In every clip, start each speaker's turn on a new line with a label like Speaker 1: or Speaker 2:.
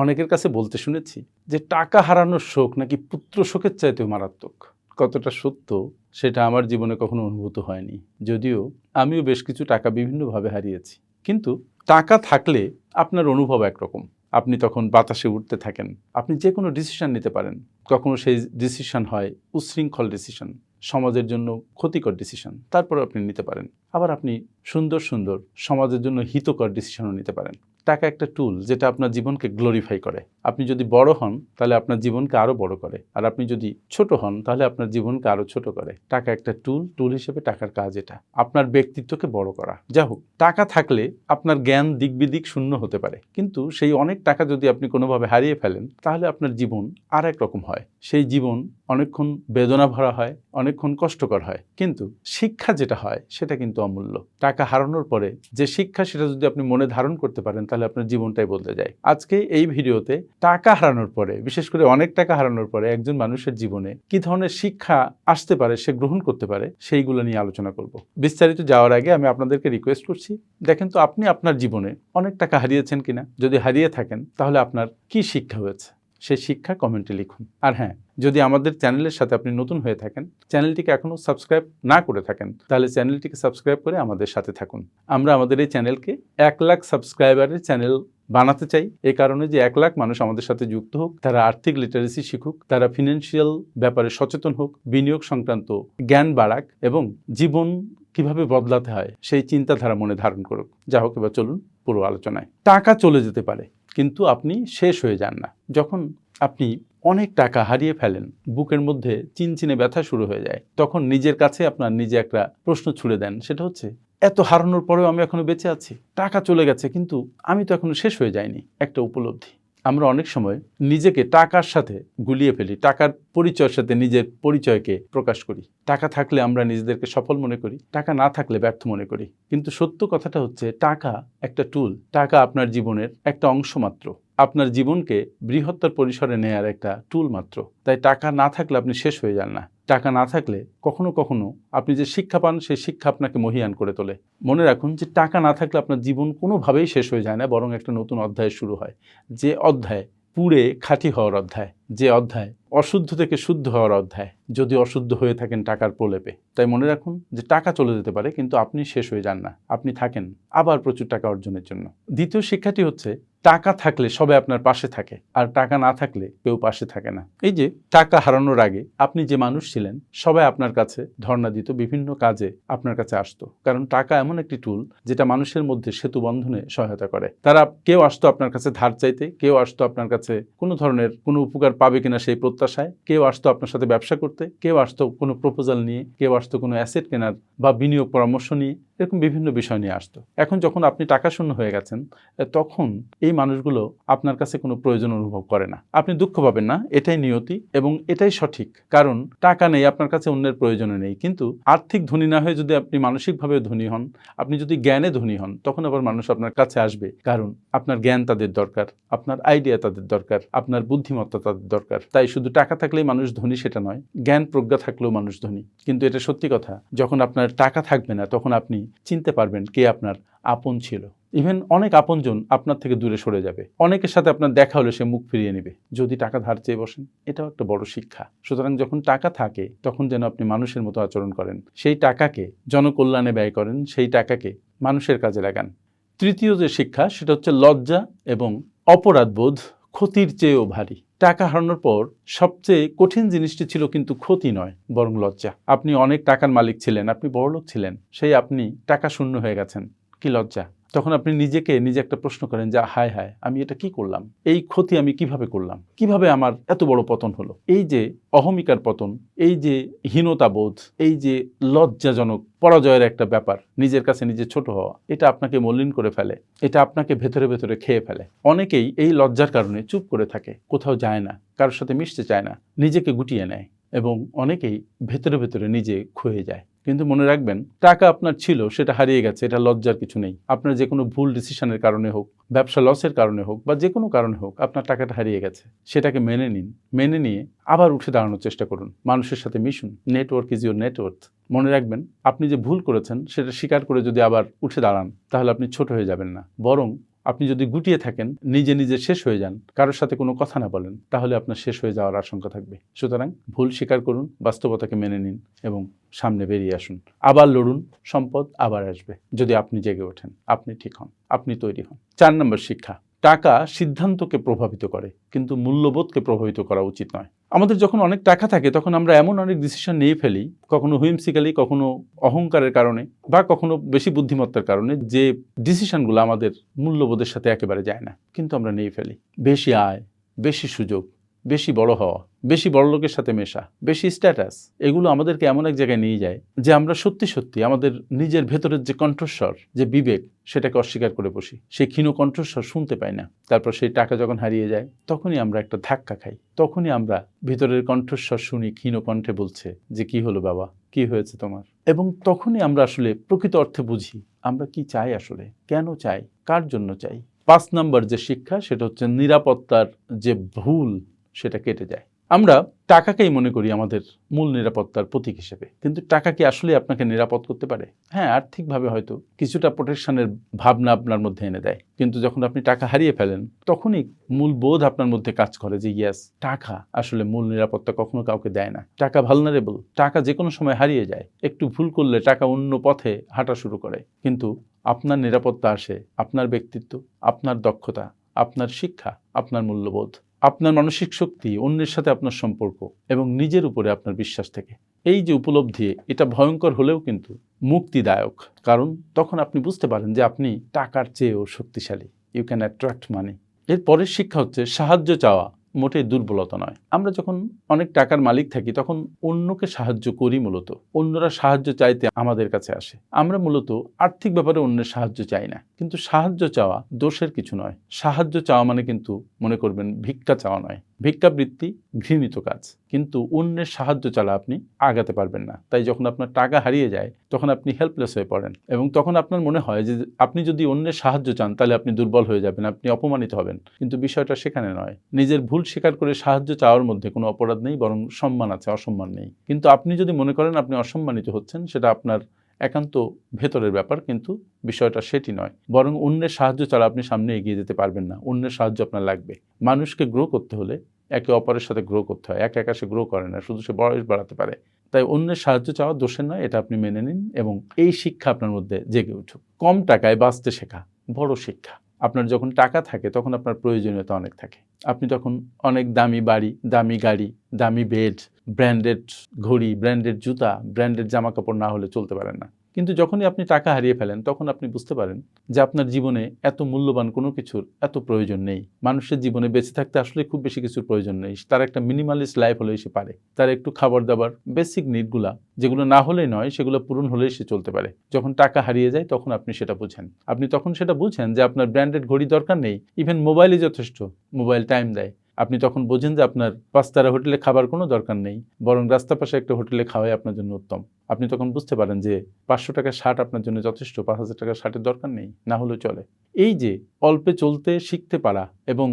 Speaker 1: অনেকের কাছে বলতে শুনেছি যে টাকা হারানোর শোক নাকি পুত্র শোকের চাইতেও মারাত্মক। কতটা সত্য সেটা আমার জীবনে কখনো অনুভূত হয়নি। যদিও আমিও বেশ কিছু টাকা বিভিন্নভাবে হারিয়েছি। কিন্তু টাকা থাকলে আপনার অনুভব একরকম। আপনি তখন বাতাসে উঠতে থাকেন। আপনি যে কোনো ডিসিশন নিতে পারেন। কখনো সেই ডিসিশন হয় উচ্ছৃঙ্খল ডিসিশন সমাজের জন্য ক্ষতিকর ডিসিশন তারপর আপনি নিতে পারেন। আবার আপনি সুন্দর সুন্দর সমাজের জন্য হিতকর ডিসিশনও নিতে পারেন। টাকা একটা টুল যেটা আপনার জীবনকে গ্লোরিফাই করে। আপনি যদি বড় হন, তাহলে আপনার জীবনকে আরও বড় করে। আর আপনি যদি ছোট হন, তাহলে আপনার জীবনকে আরও ছোট করে। টাকা একটা টুল টুল হিসেবে টাকার কাজ এটা। আপনার ব্যক্তিত্বকে বড় করা। যা হোক, টাকা থাকলে আপনার জ্ঞান দিক বিদিক শূন্য হতে পারে। কিন্তু সেই অনেক টাকা যদি আপনি কোনোভাবে হারিয়ে ফেলেন, তাহলে আপনার জীবন আর এক রকম হয়। সেই জীবন অনেকক্ষণ বেদনা ভরা হয়, অনেকক্ষণ কষ্টকর হয়। কিন্তু শিক্ষা যেটা হয়, সেটা কিন্তু অমূল্য। টাকা হারানোর পরে যে শিক্ষা সেটা যদি আপনি মনে ধারণ করতে পারেন, তাহলে আপনার জীবনটাই বদলে যায়। আজকে এই ভিডিওতে টাকা হারানোর পরে, বিশেষ করে অনেক টাকা হারানোর পরে একজন মানুষের জীবনে কি ধরনের শিক্ষা আসতে পারে, সে গ্রহণ করতে পারে, সেইগুলো নিয়ে আলোচনা করব। বিস্তারিত যাওয়ার আগে আমি আপনাদেরকে রিকোয়েস্ট করছি, দেখেন তো আপনি আপনার জীবনে অনেক টাকা হারিয়েছেন কিনা? যদি হারিয়ে থাকেন, তাহলে আপনার কি শিক্ষা হয়েছে? সেই শিক্ষা কমেন্টে লিখুন। আর হ্যাঁ যদি আমাদের চ্যানেলের সাথে আপনি নতুন হয়ে থাকেন, চ্যানেলটিকে এখনও সাবস্ক্রাইব না করে থাকেন, তাহলে চ্যানেলটিকে সাবস্ক্রাইব করে আমাদের সাথে থাকুন। আমরা আমাদের এই চ্যানেলকে এক লাখ সাবস্ক্রাইবারের চ্যানেল বানাতে চাই। এই কারণে যে এক লাখ মানুষ আমাদের সাথে যুক্ত হোক, তারা আর্থিক লিটারেসি শিখুক, তারা ফিনান্সিয়াল ব্যাপারে সচেতন হোক, বিনিয়োগ সংক্রান্ত জ্ঞান বাড়াক এবং জীবন কীভাবে বদলাতে হয়, সেই চিন্তাধারা মনে ধারণ করুক। যা হোক, এবার চলুন পুরো আলোচনায়। টাকা চলে যেতে পারে। কিন্তু আপনি শেষ হয়ে যান না। যখন আপনি অনেক টাকা হারিয়ে ফেলেন, বুকের মধ্যে চিনচিনে ব্যথা শুরু হয়ে যায়, তখন নিজের কাছে আপনার নিজে একটা প্রশ্ন ছুড়ে দেন, সেটা হচ্ছে, এত হারানোর পরেও আমি এখনও বেঁচে আছি? টাকা চলে গেছে, কিন্তু আমি তো এখনও শেষ হয়ে যাইনি। একটা উপলব্ধি। আমরা অনেক সময় নিজেকে টাকার সাথে গুলিয়ে ফেলি, টাকার পরিচয়ের সাথে নিজের পরিচয়কে প্রকাশ করি। টাকা থাকলে আমরা নিজেদেরকে সফল মনে করি, টাকা না থাকলে ব্যর্থ মনে করি। কিন্তু সত্য কথাটা হচ্ছে, টাকা একটা টুল টাকা আপনার জীবনের একটা অংশ মাত্র। আপনার জীবনকে বৃহত্তর পরিসরে নেয়ার একটা টুল মাত্র। তাই টাকা না থাকলে আপনি শেষ হয়ে যান না। টাকা না থাকলে কখনো কখনো আপনি যে শিক্ষা পান, সেই শিক্ষা আপনাকে মহিয়ান করে তোলে। মনে রাখুন যে টাকা না থাকলে আপনার জীবন কোনোভাবেই শেষ হয়ে যায় না, বরং একটা নতুন অধ্যায় শুরু হয়। যে অধ্যায় পুড়ে খাঁটি হওয়ার অধ্যায়, যে অধ্যায় অশুদ্ধ থেকে শুদ্ধ হওয়ার অধ্যায়। যদি অশুদ্ধ হয়ে থাকেন টাকার প্রলেপে। তাই মনে রাখুন যে টাকা চলে যেতে পারে, কিন্তু আপনি শেষ হয়ে যান না। আপনি থাকেন আবার প্রচুর টাকা অর্জনের জন্য। দ্বিতীয় শিক্ষাটি হচ্ছে, টাকা থাকলে সবে আপনার পাশে থাকে, আর টাকা না থাকলে কেউ পাশে থাকে না। এই যে, টাকা হারানোর আগে আপনি যে মানুষ ছিলেন, সবাই আপনার কাছে ধর্ণা দিত, বিভিন্ন কাজে আপনার কাছে আসতো। কারণ টাকা এমন একটি টুল যেটা মানুষের মধ্যে সেতু বন্ধনে সহায়তা করে। তারা কেউ আসতো আপনার কাছে ধার চাইতে, কেউ আসতো আপনার কাছে কোনো ধরনের কোনো উপকার পাবে কিনা সেই প্রত্যাশায় কেউ আসতো আপনার সাথে ব্যবসা করতে, কেউ আসতো কোনো প্রপোজাল নিয়ে, কেউ আসতো কোনো অ্যাসেট কেনার বা বিনিয়োগ পরামর্শ নিয়ে। এরকম বিভিন্ন বিষয় নিয়ে আসতো। এখন যখন আপনি টাকা শূন্য হয়ে গেছেন তখন এই মানুষগুলো আপনার কাছে কোনো প্রয়োজন অনুভব করে না। আপনি দুঃখ পাবেন না, এটাই নিয়তি এবং এটাই সঠিক। কারণ টাকা নেই, আপনার কাছে অন্যের প্রয়োজনে নেই। কিন্তু আর্থিক ধনী না হয়ে যদি আপনি মানসিকভাবে ধনী হন, আপনি যদি জ্ঞানে ধনী হন, তখন আবার মানুষ আপনার কাছে আসবে। কারণ আপনার জ্ঞান তাদের দরকার, আপনার আইডিয়া তাদের দরকার, আপনার বুদ্ধিমত্তা তাদের দরকার। তাই শুধু টাকা থাকলেই মানুষ ধনী সেটা নয়, জ্ঞান প্রজ্ঞা থাকলেও মানুষ ধনী। কিন্তু এটা সত্যি কথা, যখন আপনার টাকা থাকবে না, তখন আপনি চিনতে পারবেন কে আপনার আপন ছিল। ইভেন অনেক আপনজন আপনার থেকে দূরে সরে যাবে। অনেকের সাথে আপনার দেখা হলে সে মুখ ফিরিয়ে নেবে। যদি টাকা ধার চেয়ে বসেন, এটাও একটা বড় শিক্ষা। সুতরাং যখন টাকা থাকে, তখন যেন আপনি মানুষের মতো আচরণ করেন। সেই টাকাকে জনকল্যাণে ব্যয় করেন, সেই টাকাকে মানুষের কাজে লাগান। তৃতীয় যে শিক্ষা, সেটা হচ্ছে লজ্জা এবং অপরাধবোধ। ক্ষতির চেয়েও ভারী। টাকা হারানোর পর সবচেয়ে কঠিন জিনিসটি ছিল কিন্তু ক্ষতি নয়, বরং লজ্জা। আপনি অনেক টাকার মালিক ছিলেন, আপনি বড়লোক ছিলেন, সেই আপনি টাকা শূন্য হয়ে গেছেন। কি লজ্জা? তখন আপনি নিজেকে, নিজে একটা প্রশ্ন করেন যে, হায় হায়, আমি এটা কি করলাম? এই ক্ষতি আমি কীভাবে করলাম? কীভাবে আমার এত বড় পতন হলো? এই যে অহমিকার পতন, এই যে হীনতা বোধ এই যে লজ্জাজনক, পরাজয়ের একটা ব্যাপার, নিজের কাছে নিজে ছোট হওয়া, এটা আপনাকে মলিন করে ফেলে, এটা আপনাকে ভেতরে ভেতরে খেয়ে ফেলে। অনেকেই এই লজ্জার কারণে চুপ করে থাকে, কোথাও যায় না, কারোর সাথে মিশতে চায় না, নিজেকে গুটিয়ে নেয়। এবং অনেকেই ভেতরে ভেতরে নিজে ক্ষয়ে যায়। কিন্তু মনে রাখবেন, টাকা আপনার ছিল, সেটা হারিয়ে গেছে, এটা লজ্জার কিছু নেই। আপনার যে কোনো ভুল ডিসিশনের কারণে হোক, ব্যবসা লসের কারণে হোক, বা যে কোনো কারণে হোক, আপনার টাকাটা হারিয়ে গেছে। সেটাকে মেনে নিন। মেনে নিয়ে আবার উঠে দাঁড়ানোর চেষ্টা করুন। মানুষের সাথে মিশুন। নেটওয়ার্ক ইজ ইউর নেটওয়ার্ক মনে রাখবেন, আপনি যে ভুল করেছেন, সেটা স্বীকার করে যদি আবার উঠে দাঁড়ান, তাহলে আপনি ছোট হয়ে যাবেন না। বরং আপনি যদি গুটিয়ে থাকেন, নিজে নিজে শেষ হয়ে যান, কারোর সাথে কোনো কথা না বলেন, তাহলে আপনার শেষ হয়ে যাওয়ার আশঙ্কা থাকবে। সুতরাং ভুল স্বীকার করুন, বাস্তবতাকে মেনে নিন এবং সামনে বেরিয়ে আসুন। আবার লড়ুন, সম্পদ আবার আসবে, যদি আপনি জেগে ওঠেন। আপনি ঠিক হন, আপনি তৈরি হন। চার নম্বর শিক্ষা, টাকা সিদ্ধান্তকে প্রভাবিত করে, কিন্তু মূল্যবোধকে প্রভাবিত করা উচিত নয়। আমাদের যখন অনেক টাকা থাকে, তখন আমরা এমন অনেক ডিসিশন নিয়ে ফেলি, কখনো হুইমসিক্যালি কখনো অহংকারের কারণে, বা কখনো বেশি বুদ্ধিমত্তার কারণে, যে ডিসিশনগুলো আমাদের মূল্যবোধের সাথে একেবারে যায় না। কিন্তু আমরা নিয়ে ফেলি। বেশি আয়, বেশি সুযোগ বেশি বড় হওয়া, বেশি বড় লোকের সাথে মেশা, বেশি স্ট্যাটাস এগুলো আমাদেরকে এমন এক জায়গায় নিয়ে যায় যে আমরা সত্যি সত্যি আমাদের নিজের ভেতরের যে কণ্ঠস্বর, যে বিবেক, সেটাকে অস্বীকার করে বসি। সেই ক্ষীণ কণ্ঠস্বর শুনতে পাই না। তারপর সেই টাকা যখন হারিয়ে যায়, তখনই আমরা একটা ধাক্কা খাই। তখনই আমরা ভিতরের কণ্ঠস্বর শুনি ক্ষীণ কণ্ঠে বলছে যে, কি হলো বাবা? কি হয়েছে তোমার? এবং তখনই আমরা আসলে প্রকৃত অর্থে বুঝি, আমরা কি চাই আসলে? কেন চাই? কার জন্য চাই? পাঁচ নাম্বার যে শিক্ষা, সেটা হচ্ছে নিরাপত্তার যে ভুল সেটা কেটে যায়। আমরা টাকাকেই মনে করি আমাদের মূল নিরাপত্তার প্রতীক হিসেবে। কিন্তু টাকা কি আসলে আপনাকে নিরাপদ করতে পারে? হ্যাঁ আর্থিকভাবে হয়তো কিছুটা প্রোটেকশনের ভাবনা আপনার মধ্যে এনে দেয়। কিন্তু যখন আপনি টাকা হারিয়ে ফেলেন, তখনই মূল বোধ আপনার মধ্যে কাজ করে যে, ইয়াস, টাকা আসলে মূল নিরাপত্তা কখনো কাউকে দেয় না। টাকা ভালনারেবল টাকা যে কোনো সময় হারিয়ে যায়। একটু ভুল করলে টাকা অন্য পথে হাঁটা শুরু করে। কিন্তু আপনার নিরাপত্তা আসে আপনার ব্যক্তিত্ব, আপনার দক্ষতা, আপনার শিক্ষা, আপনার মূল্যবোধ। আপনার মানসিক শক্তি, অন্যের সাথে আপনার সম্পর্ক এবং নিজের উপরে আপনার বিশ্বাস থেকে। এই যে উপলব্ধি, এটা ভয়ঙ্কর হলেও কিন্তু মুক্তিদায়ক। কারণ তখন আপনি বুঝতে পারেন যে আপনি টাকার চেয়েও শক্তিশালী। ইউ ক্যান অ্যাট্রাক্ট মানি এর পরের শিক্ষা হচ্ছে সাহায্য চাওয়া। মোটেই দুর্বলতা নয়। আমরা যখন অনেক টাকার মালিক থাকি, তখন অন্যকে সাহায্য করি মূলত। অন্যরা সাহায্য চাইতে আমাদের কাছে আসে। আমরা মূলত আর্থিক ব্যাপারে অন্যের সাহায্য চাই না। কিন্তু সাহায্য চাওয়া দোষের কিছু নয়। সাহায্য চাওয়া মানে কিন্তু, মনে করবেন, ভিক্ষা চাওয়া নয়। ভিক্ষাবৃত্তি ঘৃণিত কাজ। কিন্তু অন্যের সাহায্য চালা আপনি আগাতে পারবেন না। তাই যখন আপনার টাকা হারিয়ে যায়, তখন আপনি হেল্পলেস হয়ে পড়েন এবং তখন আপনার মনে হয় যে আপনি যদি অন্যের সাহায্য চান, তাহলে আপনি দুর্বল হয়ে যাবেন, আপনি অপমানিত হবেন। কিন্তু বিষয়টা সেখানে নয়। নিজের ভুল স্বীকার করে সাহায্য চাওয়ার মধ্যে কোনো অপরাধ নেই, বরং সম্মান আছে, অসম্মান নেই। কিন্তু আপনি যদি মনে করেন আপনি অসম্মানিত হচ্ছেন, সেটা আপনার একান্ত ভেতরের ব্যাপার, কিন্তু বিষয়টা সেটি নয়। বরং অন্যের সাহায্য ছাড়া আপনি সামনে এগিয়ে যেতে পারবেন না। অন্যের সাহায্য আপনার লাগবে। মানুষকে গ্রো করতে হলে একে অপরের সাথে গ্রো করতে হয়। একা একা সে গ্রো করে না, শুধু সে বয়স বাড়াতে পারে। তাই অন্যের সাহায্য চাওয়া দোষের নয়, এটা আপনি মেনে নিন এবং এই শিক্ষা আপনার মধ্যে জেগে উঠুক। কম টাকায় বাঁচতে শেখা, বড় শিক্ষা। আপনার যখন টাকা থাকে, তখন আপনার প্রয়োজনীয়তা অনেক থাকে। আপনি তখন অনেক দামি বাড়ি, দামি গাড়ি, দামি বেড ব্র্যান্ডেড ঘড়ি ব্র্যান্ডেড জুতা ব্র্যান্ডেড জামা কাপড় না হলে চলতে পারেন না। কিন্তু যখনই আপনি টাকা হারিয়ে ফেলেন, তখন আপনি বুঝতে পারেন যে আপনার জীবনে এত মূল্যবান কোনো কিছুর এত প্রয়োজন নেই। মানুষের জীবনে বেঁচে থাকতে আসলে খুব বেশি কিছুর প্রয়োজন নেই। তার একটা মিনিমালিস্ট লাইফ হলেই সে পারে। তার একটু খাবার দাবার বেসিক নিডগুলা যেগুলো না হলেই নয়, সেগুলো পূরণ হলেই সে চলতে পারে। যখন টাকা হারিয়ে যায়, তখন আপনি সেটা বুঝেন। আপনি তখন সেটা বুঝেন যে আপনার ব্র্যান্ডেড ঘড়ি দরকার নেই। ইভেন মোবাইলই যথেষ্ট। মোবাইল টাইম দেয়। আপনি তখন বোঝেন যে আপনার পাঁচতারা হোটেলে খাবার কোনো দরকার নেই, বরং রাস্তা পাশে একটা হোটেলে খাওয়াই আপনার জন্য উত্তম। আপনি তখন বুঝতে পারেন যে পাঁচশো টাকা শার্ট আপনার জন্য যথেষ্ট, পাঁচ হাজার টাকার শার্টের দরকার নেই, না হলেও চলে। এই যে অল্পে চলতে শিখতে পারা এবং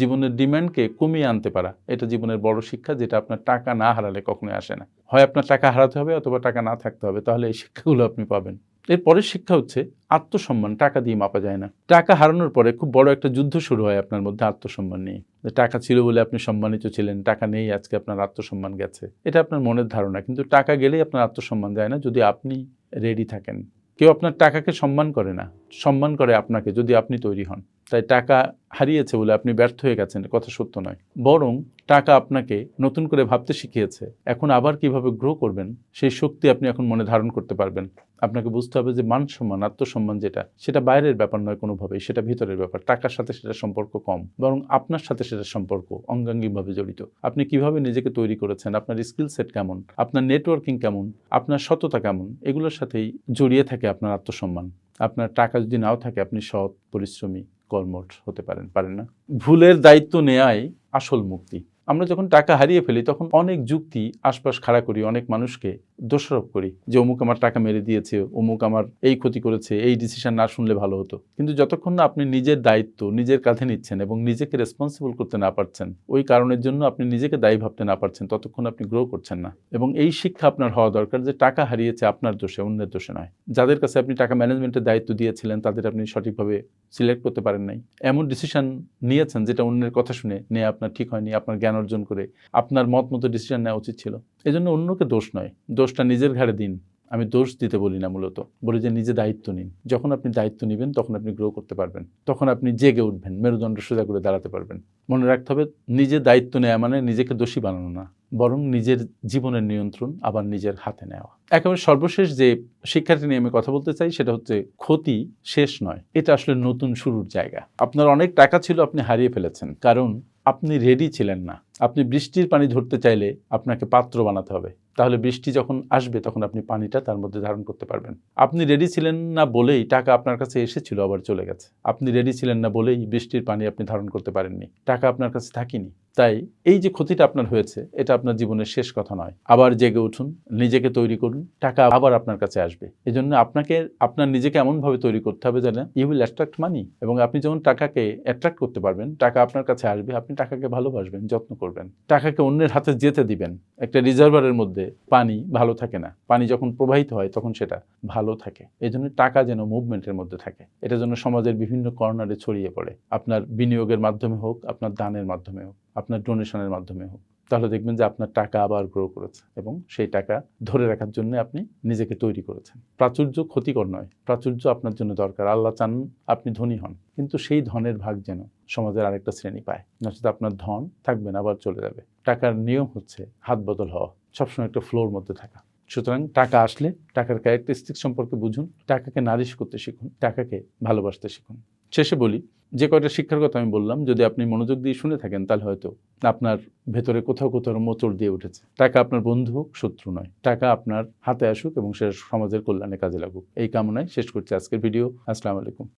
Speaker 1: জীবনের ডিমান্ডকে কমিয়ে আনতে পারা, এটা জীবনের বড় শিক্ষা যেটা আপনার টাকা না হারালে কখনোই আসে না। হয় আপনার টাকা হারাতে হবে অথবা টাকা না থাকতে হবে, তাহলে এই শিক্ষাগুলো আপনি পাবেন। এর পরের শিক্ষা হচ্ছে আত্মসম্মান, টাকা দিয়ে মাপা যায় না। টাকা হারানোর পরে খুব বড় একটা যুদ্ধ শুরু হয় আপনার মধ্যে আত্মসম্মান নিয়ে। টাকা ছিল বলে আপনি সম্মানিত ছিলেন, টাকা নেই, আজকে আপনার আত্মসম্মান গেছে। এটা আপনার মনের ধারণা, কিন্তু টাকা গেলেই আপনার আত্মসম্মান যায় না যদি আপনি রেডি থাকেন। কেউ আপনার টাকাকে সম্মান করে না, সম্মান করে আপনাকে যদি আপনি তৈরি হন। তাই টাকা হারিয়েছে বলে আপনি ব্যর্থ হয়ে গেছেন কথা সত্য নয়। বরং টাকা আপনাকে নতুন করে ভাবতে শিখিয়েছে। এখন আবার কীভাবে গ্রো করবেন, সেই শক্তি আপনি এখন মনে ধারণ করতে পারবেন। আপনাকে বুঝতে হবে যে মান সম্মান, আত্মসম্মান যেটা, সেটা বাইরের ব্যাপার নয় কোনোভাবেই, সেটা ভিতরের ব্যাপার। টাকার সাথে সেটা সম্পর্ক কম, বরং আপনার সাথে সেটা সম্পর্ক অঙ্গাঙ্গিভাবে জড়িত। আপনি কীভাবে নিজেকে তৈরি করেছেন, আপনার স্কিল সেট কেমন, আপনার নেটওয়ার্কিং কেমন, আপনার সততা কেমন, এগুলোর সাথেই জড়িয়ে থাকে আপনার আত্মসম্মান। আপনার টাকা যদি নাও থাকে, আপনি সৎ, পরিশ্রমী কর্মঠ হতে পারেন পারেন না। ভুলের দায়িত্ব নেয়াই আসল মুক্তি। আমরা যখন টাকা হারিয়ে ফেলি, তখন অনেক যুক্তি, আশপাশ খাড়া করি অনেক মানুষকে দোষারোপ করি যে অমুক আমার টাকা মেরে দিয়েছে, অমুক আমার এই ক্ষতি করেছে, এই ডিসিশন না শুনলে ভালো হতো। কিন্তু যতক্ষণ না আপনি নিজের দায়িত্ব নিজের কাঁধে নিচ্ছেন এবং নিজেকে রেসপন্সিবল করতে না পারছেন, ওই কারণের জন্য আপনি নিজেকে দায়ী ভাবতে না পারছেন, ততক্ষণ আপনি গ্রো করছেন না। এবং এই শিক্ষা আপনার হওয়া দরকার যে টাকা হারিয়েছে আপনার দোষে, অন্যের দোষে নয়। যাদের কাছে আপনি টাকা ম্যানেজমেন্টের দায়িত্ব দিয়েছিলেন, তাদের আপনি সঠিকভাবে সিলেক্ট করতে পারেন নাই। এমন ডিসিশন নিয়েছেন যেটা অন্যের কথা শুনে নেওয়া আপনার ঠিক হয়নি, আপনার জ্ঞান অর্জন করে, আপনার মত মতো ডিসিশন নেওয়া উচিত ছিল। এজন্য অন্যকে দোষ নয়। দোষটা নিজের ঘাড়ে দিন। আমি দোষ দিতে বলি না মূলত। বলি যে নিজে দায়িত্ব নিন। যখন আপনি দায়িত্ব নেবেন, তখন আপনি গ্রো করতে পারবেন। তখন আপনি জেগে উঠবেন, মেরুদণ্ড সোজা করে দাঁড়াতে পারবেন। মনে রাখতে হবে, নিজে দায়িত্ব নেওয়া মানে নিজেকে দোষী বানানো না। বরং নিজের জীবনের নিয়ন্ত্রণ আবার নিজের হাতে নেওয়া। একেবারে সর্বশেষ যে শিক্ষার্থী নিয়ে আমি কথা বলতে চাই, সেটা হচ্ছে ক্ষতি শেষ নয়। এটা আসলে নতুন শুরুর জায়গা। আপনার অনেক টাকা ছিল আপনি হারিয়ে ফেলেছেন। কারণ আপনি রেডি ছিলেন না। আপনি বৃষ্টির পানি ধরতে চাইলে আপনাকে পাত্র বানাতে হবে। তাহলে বৃষ্টি যখন আসবে, তখন আপনি পানিটা তার মধ্যে ধারণ করতে পারবেন। আপনি রেডি ছিলেন না বলেই টাকা আপনার কাছে এসেছিল, আবার চলে গেছে। আপনি রেডি ছিলেন না বলেই বৃষ্টির পানি আপনি ধারণ করতে পারেননি। টাকা আপনার কাছে থাকেনি। তাই এই যে ক্ষতিটা আপনার হয়েছে, এটা আপনার জীবনের শেষ কথা নয়। আবার জেগে উঠুন, নিজেকে তৈরি করুন, টাকা আবার আপনার কাছে আসবে। এই জন্য আপনাকে, আপনার নিজেকে এমনভাবে তৈরি করতে হবে যেন ইউ উইল অ্যাট্রাক্ট মানি এবং আপনি যখন টাকাকে অ্যাট্রাক্ট করতে পারবেন, টাকা আপনার কাছে আসবে, আপনি টাকাকে ভালোবাসবেন, যত্ন করবেন। টাকাকে অন্যের হাতে যেতে দিবেন। একটা রিজার্ভারের মধ্যে পানি ভালো থাকে না। পানি যখন প্রবাহিত হয় তখন সেটা ভালো থাকে। এই জন্য টাকা যেন মুভমেন্টের মধ্যে থাকে। এটা যেন সমাজের বিভিন্ন কর্নারে ছড়িয়ে পড়ে। আপনার বিনিয়োগের মাধ্যমে হোক, আপনার দানের মাধ্যমে হোক, আপনার ডোনেশনের মাধ্যমে হোক। তাহলে দেখবেন যে আপনার টাকা আবার গ্রো করেছে এবং সেই টাকা ধরে রাখার জন্য আপনি নিজেকে তৈরি করেছেন। প্রাচুর্য ক্ষতিকর নয়, প্রাচুর্য আপনার জন্য দরকার। আল্লাহ চান আপনি ধনী হন, কিন্তু সেই ধনের ভাগ যেন সমাজের আরেকটা শ্রেণি পায়। নচেত আপনার ধন থাকবে না, আবার চলে যাবে। টাকার নিয়ম হচ্ছে হাত বদল হওয়া, সবসময় একটা ফ্লোর মধ্যে থাকা। সুতরাং টাকা আসলে টাকার ক্যারেক্টারিস্টিক সম্পর্কে বুঝুন, টাকাকে নারিশ করতে শিখুন, টাকাকে ভালোবাসতে শিখুন। শেষে বলি, যে কয়টা শিক্ষার কথা আমি বললাম, যদি আপনি মনোযোগ দিয়ে শুনে থাকেন, তাহলে হয়তো আপনার ভেতরে কোথাও কোথাও মোচড় দিয়ে উঠেছে। টাকা আপনার বন্ধু হোক, শত্রু নয়। টাকা আপনার হাতে আসুক এবং সে সমাজের কল্যাণে কাজে লাগুক। এই কামনায় শেষ করছি আজকের ভিডিও। আসসালামু আলাইকুম।